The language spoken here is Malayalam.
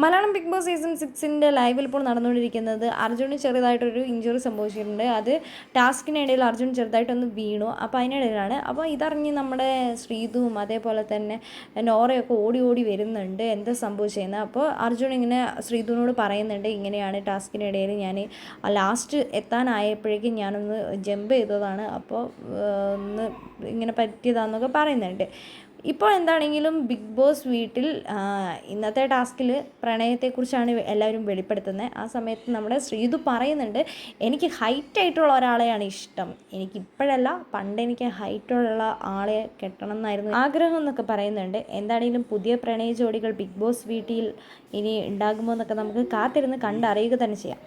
മലയാളം ബിഗ് ബോസ് സീസൺ സിക്സിന്റെ ലൈവിൽ ഇപ്പോൾ നടന്നുകൊണ്ടിരിക്കുന്നത് അർജുന് ചെറുതായിട്ടൊരു ഇഞ്ചുറി സംഭവിച്ചിട്ടുണ്ട്. അത് ടാസ്കിനിടയിൽ അർജുൻ ചെറുതായിട്ടൊന്ന് വീണു. അപ്പോൾ അതിനിടയിലാണ്. അപ്പോൾ ഇതറിഞ്ഞ് നമ്മുടെ ശ്രീതുവും അതേപോലെ തന്നെ നോറയൊക്കെ ഓടി ഓടി വരുന്നുണ്ട്. എന്താ സംഭവിച്ചതെന്ന് അപ്പോൾ അർജുൻ ഇങ്ങനെ ശ്രീതുവിനോട് പറയുന്നുണ്ട്. ഇങ്ങനെയാണ് ടാസ്കിനിടയിൽ ഞാൻ ലാസ്റ്റ് എത്താനായപ്പോഴേക്കും ഞാനൊന്ന് ജമ്പ് ചെയ്തതാണ്. അപ്പോൾ ഒന്ന് ഇങ്ങനെ പറ്റിയതാണെന്നൊക്കെ പറയുന്നുണ്ട്. ഇപ്പോൾ എന്താണെങ്കിലും ബിഗ് ബോസ് വീട്ടിൽ ഇന്നത്തെ ടാസ്കിൽ പ്രണയത്തെക്കുറിച്ചാണ് എല്ലാവരും വെളിപ്പെടുത്തുന്നത്. ആ സമയത്ത് നമ്മുടെ ശ്രീതു പറയുന്നുണ്ട് എനിക്ക് ഹൈറ്റ് ആയിട്ടുള്ള ഒരാളെയാണ് ഇഷ്ടം. എനിക്ക് ഇപ്പോഴല്ല പണ്ട് എനിക്ക് ഹൈറ്റുള്ള ആളെ കെട്ടണം എന്നായിരുന്നു ആഗ്രഹം എന്നൊക്കെ പറയുന്നുണ്ട്. എന്താണെങ്കിലും പുതിയ പ്രണയ ജോഡികൾ ബിഗ് ബോസ് വീട്ടിൽ ഇനി ഉണ്ടാകുമോ എന്നൊക്കെ നമുക്ക് കാത്തിരുന്ന് കണ്ടറിയുക തന്നെ ചെയ്യാം.